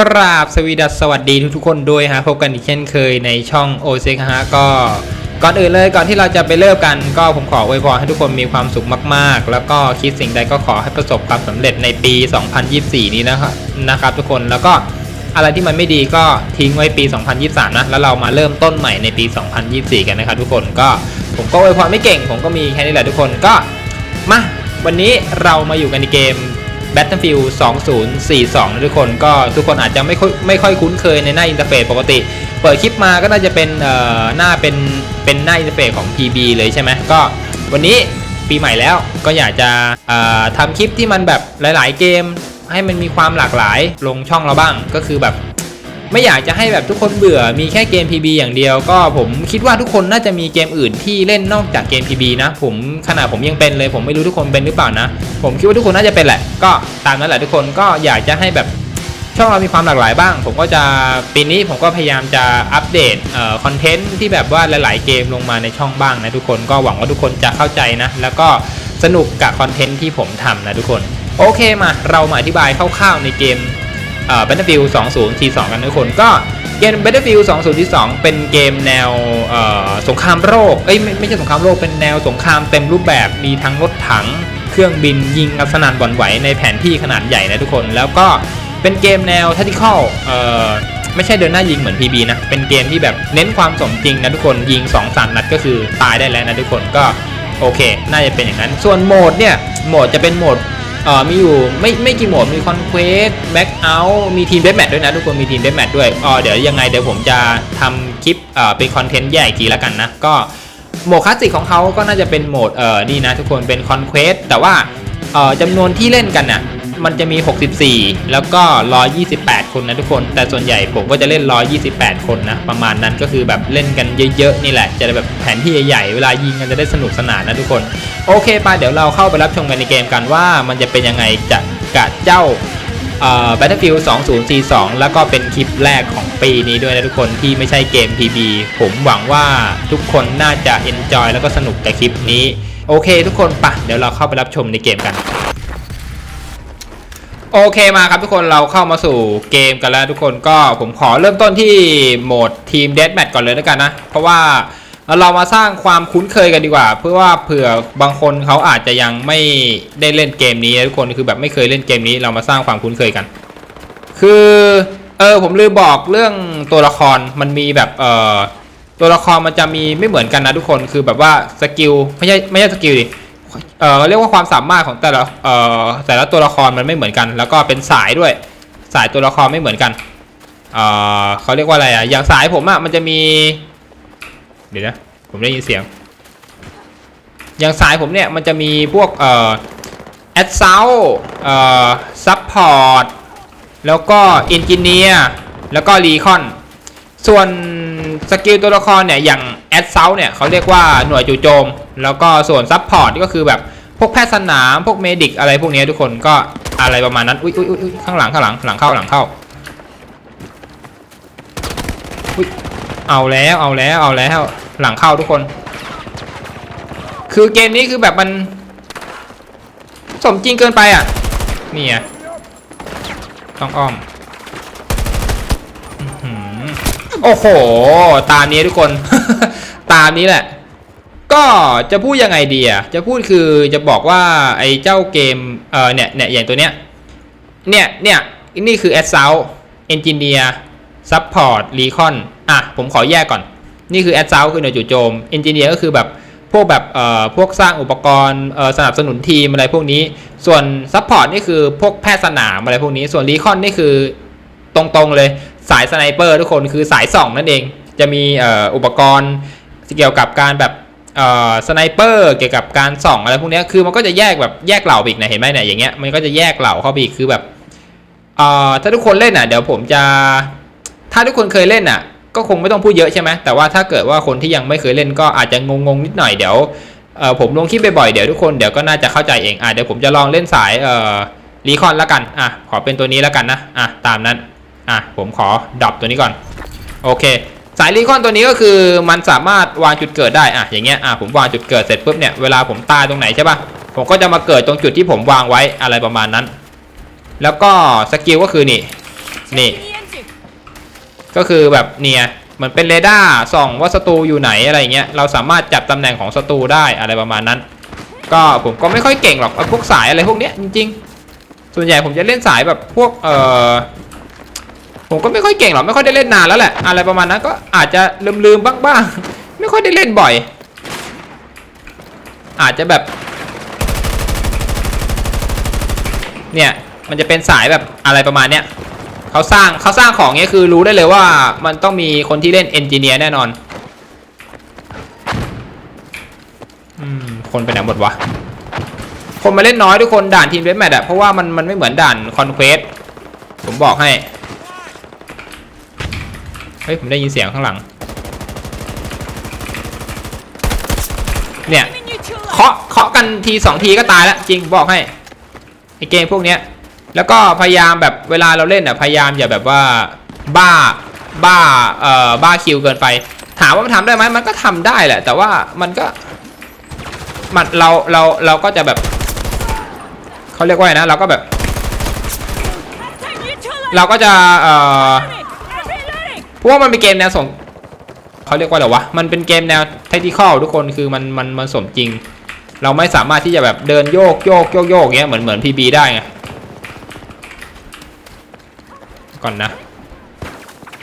กราบสวีดัสสวัสดีทุกๆคนด้วยฮะพบกันอีกเช่นเคยในช่องโอเซกฮะก็ก่อนอื่นเลยก่อนที่เราจะไปเริ่มกันก็ผมขออวยพรให้ทุกคนมีความสุขมากๆ แล้วก็คิดสิ่งใดก็ขอให้ประสบความสำเร็จในปี 2024 นี้นะครับนะครับทุกคนแล้วก็อะไรที่มันไม่ดีก็ทิ้งไว้ปี 2023 นะ แล้วเรามาเริ่มต้นใหม่ในปี 2024 กันนะครับทุกคนก็ผมก็อวยพรไม่เก่ง ผมก็มีแค่นี้แหละทุกคนก็มาวันนี้เรามาอยู่กันในเกม Battlefield 2042นะทุกคนก็ทุกคนอาจจะไม่ค่อยไม่ค่อยคุ้นเคยในหน้าอินเทอร์เฟซปกติ เปิดคลิปมาก็น่าจะเป็นหน้าเป็นเป็นหน้าอินเทอร์เฟซของ PB เลยใช่ไหมก็วันนี้ปีใหม่แล้วก็อยากจะทำคลิปที่มันแบบหลาย ๆ เกมให้มันมีความหลากหลายลงช่องเราบ้างก็คือแบบ ไม่อยากจะให้แบบทุกคนเบื่อมีแค่เกม PB อย่างเดียว ก็ผมคิดว่าทุกคนน่าจะมีเกมอื่นที่เล่นนอกจากเกม PB นะผมขนาดผมยังเป็นเลย ผมไม่รู้ทุกคนเป็นหรือเปล่านะ ผมคิดว่าทุกคนน่าจะเป็นแหละ ก็ตามนั้นแหละทุกคนก็อยากจะให้แบบช่องเรามีความหลากหลายบ้าง ผมก็จะปีนี้ผมก็พยายามจะอัปเดตเอ่อคอนเทนต์ที่แบบว่าหลาย ๆ เกมลงมาในช่องบ้างนะทุกคนก็หวังว่าทุกคนจะเข้าใจนะ แล้วก็สนุกกับคอนเทนต์ที่ผมทำนะทุกคน โอเคมาเรามาอธิบายคร่าวๆในเกม เอ่อ Battlefield 2042กันทุกคนก็เกม Battlefield 2042เป็นเกมแนวสงครามโลกเอ้ยไม่ไม่ใช่สงครามโลกเป็นแนวสงครามเต็มรูปแบบมีทั้งรถถัง เครื่องบินยิงกันสนั่นหวั่นไหวในแผนที่ขนาดใหญ่นะทุกคน แล้วก็เป็นเกมแนว tactical เอ่อไม่ใช่เดินหน้ายิงเหมือน PB นะ เป็นเกมที่แบบเน้นความสมจริงนะทุกคน ยิง2 3นัดก็คือตายได้แล้วนะทุกคนก็โอเค น่าจะเป็นอย่างนั้น ส่วนโหมดเนี่ย โหมดจะเป็นโหมด เอ่อมีอยู่ไม่ไม่กี่โหมดมีคอนเควสแบ็กเอาท์มีทีมเดสแมทด้วยนะ ทุกคนมีทีมเดสแมทด้วยอ๋อเดี๋ยวยังไงเดี๋ยวผมจะทำคลิปเอ่อเป็นคอนเทนต์แยกอีกทีแล้วกันนะ ก็โหมดคลาสสิกของเขาก็น่าจะเป็นโหมดเอ่อนี่นะทุกคนเป็นคอนเควสแต่ว่าเอ่อจำนวนที่เล่นกันน่ะ มันจะมี 64 แล้วก็ 128 คนนะทุกคน แต่ส่วนใหญ่ผมก็จะเล่น 128 คนนะ ประมาณนั้นก็คือแบบเล่นกันเยอะๆ นี่แหละ จะได้แบบแผนที่ใหญ่ๆ เวลายิงกันจะได้สนุกสนานนะทุกคน โอเคไปเดี๋ยวเราเข้าไปรับชมกันในเกมกันว่ามันจะเป็นยังไงจะกับเจ้าเอ่อ Battlefield 2042 แล้วก็เป็นคลิปแรกของปีนี้ด้วยนะทุกคนที่ไม่ใช่เกม PB ผมหวังว่าทุกคนน่าจะ enjoy แล้วก็สนุกกับคลิปนี้ โอเค ทุกคนปะเดี๋ยวเราเข้าไปรับชมในเกมกัน โอเคมาครับทุกคนเราเข้ามาสู่เกมกันแล้วทุกคนก็ผมขอเริ่มต้นที่โหมดทีมเด t แมทก่อนเลยแล้วกันนะ เพราะว่าเรามาสร้างความคุ้นเคยกันดีกว่า เพื่อว่าเผื่อบางคนเขาอาจจะยังไม่ได้เล่นเกมนี้ทุกคนคือแบบไม่เคยเล่นเกมนี้เรามาสร้างความคุ้นเคยกัน คือเออผมลืมบอกเรื่องตัวละครมันมีแบบเออตัวละครมันจะมีไม่เหมือนกันนะทุกคนคือแบบว่าสกิลไม่ใช่ไม่ใช่สกิลดิ เอ่อเรียกว่าความสามารถของแต่ละเอ่อแต่ละตัวละครมันไม่เหมือนกัน แล้วก็เป็นสายด้วย สายตัวละครไม่เหมือนกันเอ่อเขาเรียกว่าอะไรอะอย่างสายผมอะมันจะมี เดี๋ยวนะ ผมได้ยินเสียง อย่างสายผมเนี่ยมันจะมีพวกเอ่อแอดเซลเอ่อซัพพอร์ตแล้วก็เอนจิเนียร์แล้วก็รีคอนส่วนสกิลตัวละครเนี่ยอย่างแอดเซลเนี่ยเขาเรียกว่าหน่วยจู่โจม แล้วก็ส่วนซับพอร์ตก็คือแบบพวกแพทย์สนามพวกเมดิกอะไรพวกนี้ทุกคนก็อะไรประมาณนั้นอุ้ยอุ้ยอุ้ยข้างหลังข้างหลังหลังเข้าหลังเข้าอุ้ยเอาแล้วเอาแล้วเอาแล้วหลังเข้าทุกคน คือเกมนี้คือแบบมันสมจริงเกินไปอะนี่ไงต้องอ้อมอืมโอ้โห ตามนี้ทุกคน ตามนี้แหละ ก็จะพูดยังไงดีอะจะพูดคือจะบอกว่าไอ้เจ้าเกมเออเนี่ยเนี่ยอย่างตัวเนี้ยเนี่ยเนี่ยนี่คือ a d s o u t Engineer Support Recon อะผมขอแยกก่อน นี่คือ a d s o u t คือหน่วยจู่โจม Engineer ก็คือแบบพวกแบบเอ่อพวกสร้างอุปกรณ์เอ่อสนับสนุนทีมอะไรพวกนี้ ส่วน Support นี่คือพวกแพทย์สนามอะไรพวกนี้ ส่วน Recon นี่คือตรงๆเลยสายสไนเปอร์ทุกคนคือสายส่องนั่นเอง จะมีเอ่ออุปกรณ์เกี่ยวกับการแบบ สไนเปอร์เกี่ยวกับการส่องอะไรพวกนี้คือมันก็จะแยกแบบแยกเหล่าอีกนะเห็นไหมเนี่ยอย่างเงี้ยมันก็จะแยกเหล่าเข้าไปอีกคือแบบถ้าทุกคนเล่นอะเดี๋ยวผมจะถ้าทุกคนเคยเล่นอะ ก็คงไม่ต้องพูดเยอะใช่ไหมแต่ว่าถ้าเกิดว่าคนที่ยังไม่เคยเล่นก็อาจจะงงๆนิดหน่อยเดี๋ยวผมลงคลิปบ่อยๆเดี๋ยวทุกคนเดี๋ยวก็น่าจะเข้าใจเองอะเดี๋ยวผมจะลองเล่นสายเออรีคอนแล้วกันอะขอเป็นตัวนี้แล้วกันนะอะตามนั้นอะผมขอดับตัวนี้ก่อนโอเค สายรีคอนตัวนี้ก็คือมันสามารถวางจุดเกิดได้อะอย่างเงี้ยอะผมวางจุดเกิดเสร็จปุ๊บเนี่ยเวลาผมตายตรงไหนใช่ปะผมก็จะมาเกิดตรงจุดที่ผมวางไว้อะไรประมาณนั้น แล้วก็สกิลก็คือนี่นี่ ก็คือแบบเนี่ยเหมือนเป็นเรดาร์ส่องว่าศัตรูอยู่ไหนอะไรเงี้ยเราสามารถจับตำแหน่งของศัตรูได้อะไรประมาณนั้น ก็ผมก็ไม่ค่อยเก่งหรอกพวกสายอะไรพวกเนี้ยจริง ๆ ส่วนใหญ่ผมจะเล่นสายแบบพวกเออ ผมก็ไม่ค่อยเก่งหรอกไม่ค่อยได้เล่นนานแล้วแหละ อะไรประมาณนั้นก็อาจจะลืมๆบ้างๆไม่ค่อยได้เล่นบ่อย อาจจะแบบ เนี่ยมันจะเป็นสายแบบอะไรประมาณเนี้ยเขาสร้างเขาสร้างของเนี้ยคือรู้ได้เลยว่ามันต้องมีคนที่เล่นเอนจิเนียร์แน่นอนอืมคนไปไหนหมดวะคนมาเล่นน้อยทุกคนด่านทีมเดสแมทอะเพราะว่ามันมันไม่เหมือนด่านคอนเควสผมบอกให้ เฮ้ย ผมได้ยินเสียงข้างหลัง เนี่ยเคาะเคาะกันทีสองทีก็ตายแล้วจริงบอกให้ไอเกมพวกเนี้ยแล้วก็พยายามแบบเวลาเราเล่นอะพยายามอย่าแบบว่าบ้าบ้าเอ่อบ้าคิวเกินไป ถามว่ามันทำได้ไหมมันก็ทำได้แหละ แต่ว่ามันก็มันเราเราเราก็จะแบบเขาเรียกว่าไงนะเราก็แบบ เราก็จะเอ่อเพ ราะว่ามันเป็นเกมแนวสมเขาเรียกว่าอะไรวะ มันเป็นเกมแนวเทคนิคอลทุกคนคือมันมันมันสมจริง เราไม่สามารถที่จะแบบเดินโยกโยกโยกโยกเงี้ยเหมือนเหมือนพีบีได้ไง ก่อนนะ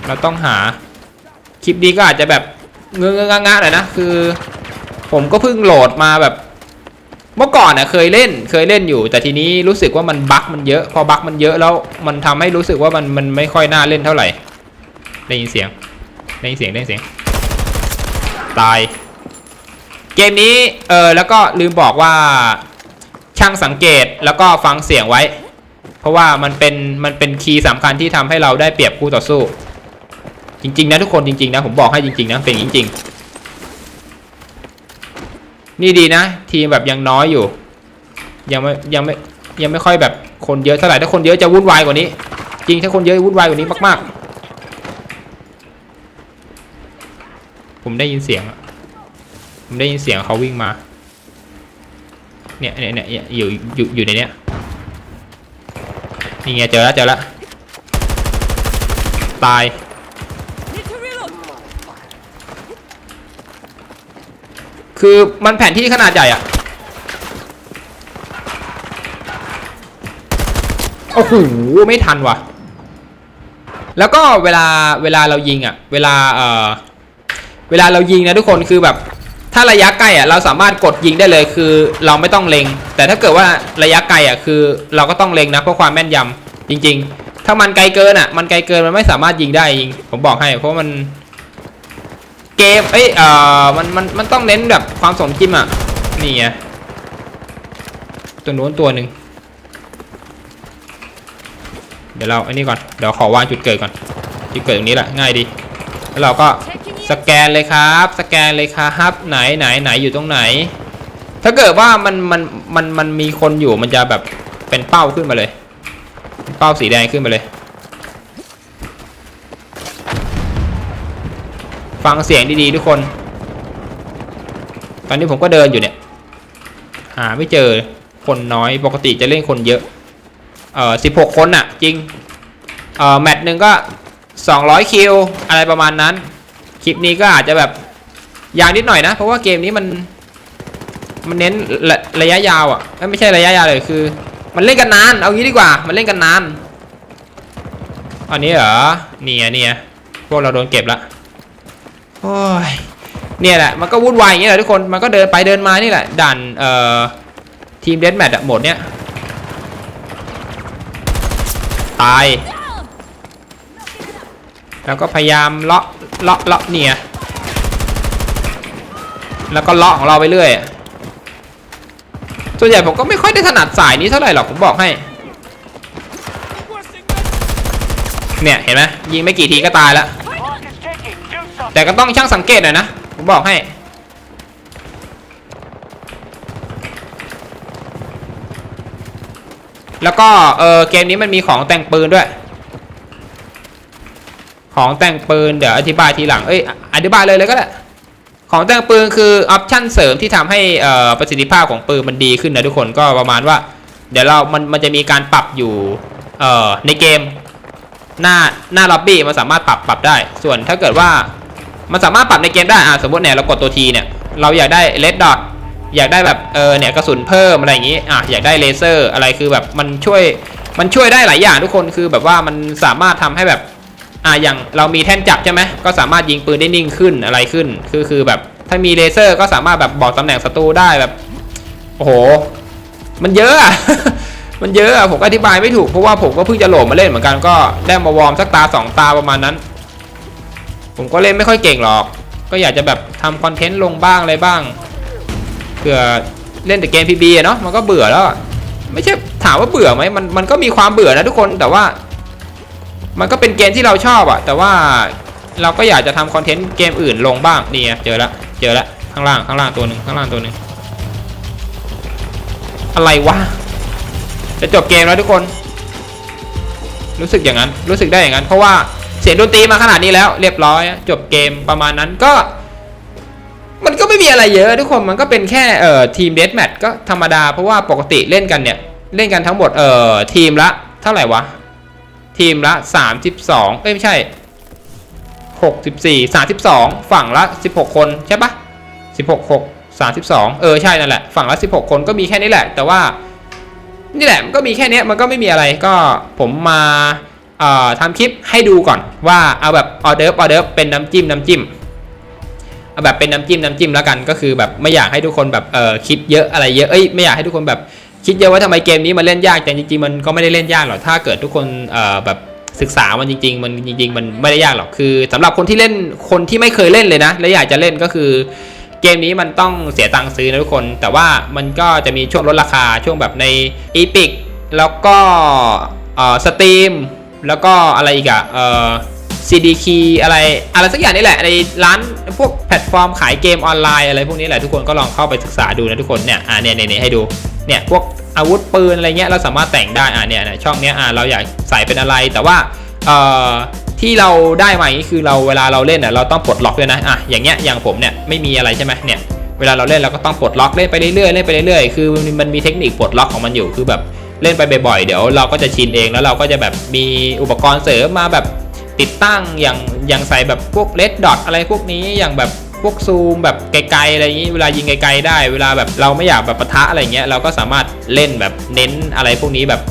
เราต้องหาคลิปนี้ก็อาจจะแบบเงื้องงะหน่อยนะคือ ผมก็เพิ่งโหลดมาแบบเมื่อก่อนน่ะเคยเล่นเคยเล่นอยู่ แต่ทีนี้รู้สึกว่ามันบั๊กมันเยอะ พอบั๊กมันเยอะแล้วมันทำให้รู้สึกว่ามันมันไม่ค่อยน่าเล่นเท่าไหร่ ได้ยินเสียง ได้ยินเสียง ได้ยินเสียง ตาย เกมนี้ เออแล้วก็ลืมบอกว่า ช่างสังเกตแล้วก็ฟังเสียงไว้ เพราะว่ามันเป็น มันเป็นคีย์สำคัญที่ทำให้เราได้เปรียบคู่ต่อสู้ จริง ๆ นะทุกคนจริง ๆ นะ ผมบอกให้จริง ๆ นะ เป็นจริง ๆ นี่ดีนะ ทีมแบบยังน้อยอยู่ ยังไม่ ยังไม่ ยังไม่ค่อยแบบคนเยอะเท่าไหร่ ถ้าคนเยอะจะวุ่นวายกว่านี้ จริงถ้าคนเยอะวุ่นวายกว่านี้มาก ๆ ผมได้ยินเสียง ผมได้ยินเสียงเขาวิ่งมาเนี่ยเนี่ยเนี่ยเนี่ยอยู่อยู่อยู่ในเนี้ยนี่ไงเจอแล้วเจอแล้วตาย คือมันแผนที่ขนาดใหญ่อะโอ้โหไม่ทันว่ะ แล้วก็เวลาเวลาเรายิงอะเวลาเอ่อ เวลาเรายิงนะทุกคนคือแบบ ถ้าระยะใกล้อะเราสามารถกดยิงได้เลยคือเราไม่ต้องเล็ง แต่ถ้าเกิดว่าระยะไกลอะคือเราก็ต้องเล็งนะเพื่อความแม่นยำจริง ๆ ถ้ามันไกลเกินอะมันไกลเกินมันไม่สามารถยิงได้จริงผมบอกให้ เพราะมันเกมเอ้ยเอ่อมันมันมันต้องเน้นแบบความสมจริงอะนี่ไงตัวนู้นตัวหนึ่งเดี๋ยวเราไอ้นี่ก่อน เดี๋ยวขอวางจุดเกิดก่อน จุดเกิดตรงนี้แหละง่ายดี แล้วเราก็ สแกนเลยครับ สแกนเลยครับไหนไหนไหนอยู่ตรงไหน ถ้าเกิดว่ามันมันมันมันมีคนอยู่มันจะแบบเป็นเป้าขึ้นมาเลย เป้าสีแดงขึ้นมาเลย ฟังเสียงดีๆทุกคน ตอนนี้ผมก็เดินอยู่เนี่ยหาไม่เจอคนน้อยปกติจะเล่นคนเยอะ เออสิบหกคนอะจริง เออแมตช์หนึ่งก็สองร้อยคิวอะไรประมาณนั้น คลิปนี้ก็อาจจะแบบยาวนิดหน่อยนะ เพราะว่าเกมนี้มันมันเน้นระระยะยาวอะเอ้ยไม่ใช่ระยะยาวเลยคือ มันเล่นกันนานเอางี้ดีกว่า มันเล่นกันนานอันนี้เหรอเนี่ยเนี่ยพวกเราโดนเก็บละโอ้ยเนี่ยแหละมันก็วุ่นวายอย่างนี้แหละทุกคนมันก็เดินไปเดินมานี่แหละด่านเอ่อทีมเดสแมทอะหมดเนี้ยตาย แล้วก็พยายามเลาะเลาะเลาะเนี่ย แล้วก็เลาะของเราไปเรื่อย ส่วนใหญ่ผมก็ไม่ค่อยได้ถนัดสายนี้เท่าไหร่หรอกผมบอกให้ เนี่ยเห็นไหมยิงไม่กี่ทีก็ตายแล้ว แต่ก็ต้องช่างสังเกตหน่อยนะ ผมบอกให้แล้วก็เออเกมนี้มันมีของแต่งปืนด้วย ของแต่งปืนเดี๋ยวอธิบายทีหลัง เอ้ยอธิบายเลยเลยก็ได้ของแต่งปืนคือออปชั่นเสริมที่ทำให้ประสิทธิภาพของปืนมันดีขึ้นนะทุกคนก็ประมาณว่า เดี๋ยวเรา มันมันจะมีการปรับอยู่ในเกมหน้าหน้าล็อบบี้มันสามารถปรับปรับได้ ส่วนถ้าเกิดว่ามันสามารถปรับในเกมได้อะสมมติเนี่ยเรากดตัวทีเนี่ยเราอยากได้เลดดอทอยากได้แบบเออเนี่ยกระสุนเพิ่มอะไรอย่างงี้อะอยากได้เลเซอร์อะไรคือแบบมันช่วยมันช่วยได้หลายอย่างทุกคนคือแบบว่ามันสามารถทำให้แบบ อะอย่างเรามีแท่นจับใช่ไหมก็สามารถยิงปืนได้นิ่งขึ้นอะไรขึ้น คือคือแบบถ้ามีเลเซอร์ก็สามารถแบบบอกตำแหน่งศัตรูได้แบบโอ้โห มันเยอะอะมันเยอะอะผมอธิบายไม่ถูกเพราะว่าผมก็เพิ่งจะโหลดมาเล่นเหมือนกันก็ได้มาวอร์มสักตาสองตาประมาณนั้น ผมก็เล่นไม่ค่อยเก่งหรอก ก็อยากจะแบบทำคอนเทนต์ลงบ้างอะไรบ้างเผื่อเล่นแต่เกมพีบีเนาะมันก็เบื่อแล้วไม่ใช่ถามว่าเบื่อไหมมันมันก็มีความเบื่อนะทุกคนแต่ว่า มันก็เป็นเกมที่เราชอบอะแต่ว่าเราก็อยากจะทำคอนเทนต์เกมอื่นลงบ้างนี่เจอละเจอละข้างล่างข้างล่างตัวหนึ่งข้างล่างตัวหนึ่งอะไรวะจะจบเกมแล้วทุกคน รู้สึกอย่างนั้นรู้สึกได้อย่างนั้น เพราะว่าเสียงดนตรีมาขนาดนี้แล้ว เรียบร้อย จบเกมประมาณนั้นก็ มันก็ไม่มีอะไรเยอะทุกคนมันก็เป็นแค่เอ่อทีมเดสแมทก็ธรรมดาเพราะว่าปกติเล่นกันเนี่ย เล่นกันทั้งหมดเอ่อทีมละ เท่าไหร่วะ ทีมละ 32 เอ้ย ไม่ใช่ 64 32 ฝั่งละ 16 คนใช่ปะ16 6 32 เออ ใช่นั่นแหละ ฝั่งละ 16 คนก็มีแค่นี้แหละ แต่ว่า นี่แหละ มันก็มีแค่นี้มันก็ไม่มีอะไรก็ผมมาทำคลิปให้ดูก่อนว่าเอาแบบออเดิร์ฟออเดิร์ฟเป็นน้ำจิ้มน้ำจิ้มเอาแบบเป็นน้ำจิ้มน้ำจิ้มแล้วกันก็คือแบบไม่อยากให้ทุกคนแบบเออคิดเยอะอะไรเยอะเอ้ยไม่อยากให้ทุกคนแบบ คิดเยอะว่าทำไมเกมนี้มันเล่นยากแต่จริงๆ มันก็ไม่ได้เล่นยากหรอกถ้าเกิดทุกคนเอ่อแบบศึกษามันจริง ๆ มันจริง ๆ มันไม่ได้ยากหรอกคือสำหรับคนที่เล่นคนที่ไม่เคยเล่นเลยนะ และอยากจะเล่นก็คือ เกมนี้มันต้องเสียตังค์ซื้อนะทุกคน แต่ว่ามันก็จะมีช่วงลดราคาช่วงแบบใน Epic แล้วก็เอ่อสตรีมแล้วก็อะไรอีกอะเอ่อ CD key อะไรอะไรสักอย่างนี่แหละในร้านพวกแพลตฟอร์มขายเกมออนไลน์อะไรพวกนี้แหละทุกคนก็ลองเข้าไปศึกษาดูนะทุกคนเนี่ยอ่าเนี่ยเนี่ยให้ดู เนี่ยพวกอาวุธปืนอะไรเงี้ยเราสามารถแต่งได้อ่าเนี่ยนี่ยช่องเนี้ยอ่าเราอยากใส่เป็นอะไรแต่ว่าเอ่อที่เราได้มานี้คือเราเวลาเราเล่นอะเราต้องปลดล็อกด้วยนะอะอย่างเงี้ยอย่างผมเนี่ยไม่มีอะไรใช่ไหมเนี่ยเวลาเราเล่นเราก็ต้องปลดล็อกเล่นไปเรื่อยๆเล่นไปเรื่อยๆคือมันมีเทคนิคปลดล็อกของมันอยู่คือแบบเล่นไปบ่อยๆเดี๋ยวเราก็จะชินเองแล้วเราก็จะแบบมีอุปกรณ์เสริมมาแบบติดตั้งอย่างอย่างใส่แบบพวกเลดดอทอะไรพวกนี้อย่างแบบ พวกซูมแบบไกลๆอะไรอย่างนี้ เวลายิงไกลๆได้ เวลาแบบเราไม่อยากแบบปะทะอะไรเงี้ย เราก็สามารถเล่นแบบเน้นอะไรพวกนี้แบบ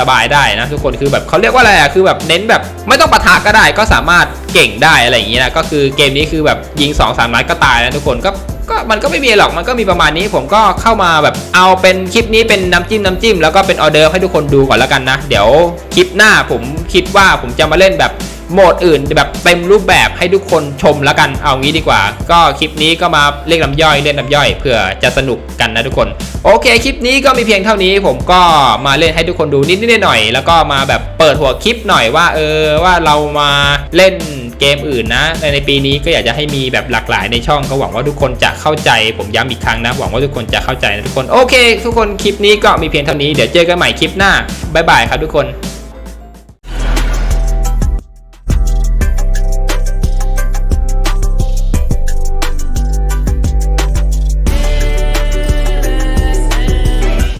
สบายๆได้นะทุกคนคือแบบเขาเรียกว่าอะไรอะคือแบบเน้นแบบไม่ต้องปะทะก็ได้ก็สามารถเก่งได้อะไรอย่างนี้นะก็คือเกมนี้คือแบบยิง2อสามนัดก็ตายนะทุกคนก็ก็มันก็ไม่มีหรอกมันก็มีประมาณนี้ ผมก็เข้ามาแบบเอาเป็นคลิปนี้เป็นน้ำจิ้มน้ำจิ้มแล้วก็เป็นออเดอร์ให้ทุกคนดูก่อนแล้วกันนะ เดี๋ยวคลิปหน้าผมคิดว่าผมจะมาเล่นแบบ โหมดอื่นแบบเต็มรูปแบบให้ทุกคนชมแล้วกันเอางี้ดีกว่า ก็คลิปนี้ก็มาเล่นน้ำย่อยเล่นน้ำย่อยเผื่อจะสนุกกันนะทุกคน โอเคคลิปนี้ก็มีเพียงเท่านี้ ผมก็มาเล่นให้ทุกคนดูนิดๆหน่อยแล้วก็มาแบบเปิดหัวคลิปหน่อยว่า เออว่าเรามาเล่นเกมอื่นนะในในปีนี้ก็อยากจะให้มีแบบหลากหลายในช่องก็หวังว่าทุกคนจะเข้าใจ ผมย้ำอีกครั้งนะหวังว่าทุกคนจะเข้าใจนะทุกคนโอเค ทุกคนคลิปนี้ก็มีเพียงเท่านี้เดี๋ยวเจอกันใหม่คลิปหน้าบ๊ายบายครับทุกคน